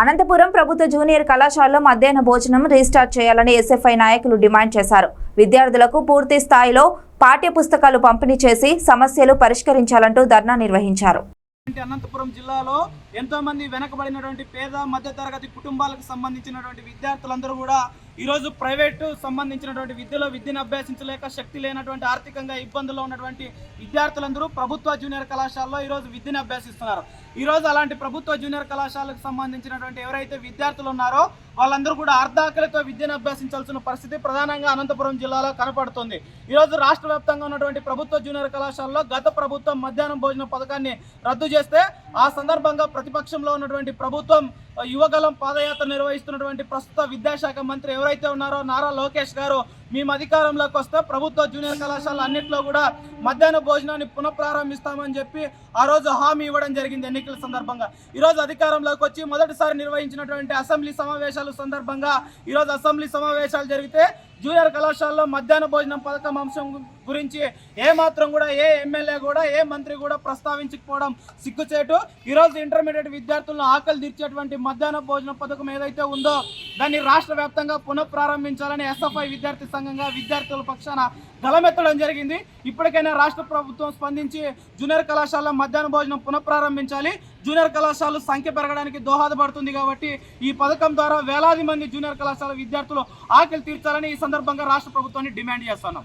అనంతపురం ప్రభుత్వ జూనియర్ కళాశాలలో మధ్యాహ్న భోజనం రీస్టార్ట్ చేయాలని ఎస్ఎఫ్ఐ నాయకులు డిమాండ్ చేశారు. విద్యార్థులకు పూర్తి స్థాయిలో పాఠ్య పుస్తకాలు పంపిణీ చేసి సమస్యలు పరిష్కరించాలంటూ ధర్నా నిర్వహించారు. అనంతపురం జిల్లాలో ఎంతో మంది వెనకబడినటువంటి పేద మధ్యతరగతి కుటుంబాలకు సంబంధించినటువంటి విద్యార్థులందరూ కూడా ఈరోజు ప్రైవేటు సంబంధించినటువంటి విద్యలో విద్యను అభ్యసించలేక శక్తి లేనటువంటి ఆర్థికంగా ఇబ్బందుల్లో ఉన్నటువంటి విద్యార్థులందరూ ప్రభుత్వ జూనియర్ కళాశాలలో ఈరోజు విద్యను అభ్యసిస్తున్నారు. ఈరోజు అలాంటి ప్రభుత్వ జూనియర్ కళాశాలకు సంబంధించినటువంటి ఎవరైతే విద్యార్థులు ఉన్నారో వాళ్ళందరూ కూడా అర్ధాకలితో విద్యను అభ్యసించాల్సిన పరిస్థితి ప్రధానంగా అనంతపురం జిల్లాలో కనపడుతుంది. ఈరోజు రాష్ట్ర వ్యాప్తంగా ఉన్నటువంటి ప్రభుత్వ జూనియర్ కళాశాలలో గత ప్రభుత్వం మధ్యాహ్నం భోజన పథకాన్ని రద్దు చేస్తే ఆ సందర్భంగా ప్రతిపక్షంలో ఉన్నటువంటి ప్రభుత్వం యువగలం పాదయాత్ర నిర్వహిస్తున్నటువంటి ప్రస్తుత విద్యాశాఖ మంత్రి ఎవరైతే ఉన్నారో నారా లోకేష్ గారు మేము అధికారంలోకి వస్తే ప్రభుత్వ జూనియర్ కళాశాల అన్నింటిలో కూడా మధ్యాహ్న భోజనాన్ని పునఃప్రారంభిస్తామని చెప్పి ఆ రోజు హామీ ఇవ్వడం జరిగింది ఎన్నికల సందర్భంగా. ఈరోజు అధికారంలోకి వచ్చి మొదటిసారి నిర్వహించినటువంటి అసెంబ్లీ సమావేశాలు సందర్భంగా ఈరోజు అసెంబ్లీ సమావేశాలు జరిగితే జూనియర్ కళాశాలలో మధ్యాహ్న భోజనం పథకం అంశం గురించి ఏ మాత్రం కూడా ఏ ఎమ్మెల్యే కూడా ఏ మంత్రి కూడా ప్రస్తావించకపోవడం సిగ్గుచేటు. ఈరోజు ఇంటర్మీడియట్ విద్యార్థులను ఆకలి తీర్చేటువంటి మధ్యాహ్న భోజన పథకం ఏదైతే ఉందో దాన్ని రాష్ట్ర వ్యాప్తంగా పునఃప్రారంభించాలని ఎస్ఎఫ్ఐ విద్యార్థి సంఘంగా విద్యార్థుల పక్షాన గలమెత్తడం జరిగింది. ఇప్పటికైనా రాష్ట్ర ప్రభుత్వం స్పందించి జూనియర్ కళాశాల మధ్యాహ్న భోజనం పునఃప్రారంభించాలి. జూనియర్ కళాశాలలు సంఖ్య పెరగడానికి దోహదపడుతుంది కాబట్టి ఈ పథకం ద్వారా వేలాది మంది జూనియర్ కళాశాల విద్యార్థులు ఆకలి తీర్చాలని ఈ సందర్భంగా రాష్ట్ర ప్రభుత్వాన్ని డిమాండ్ చేస్తున్నాం.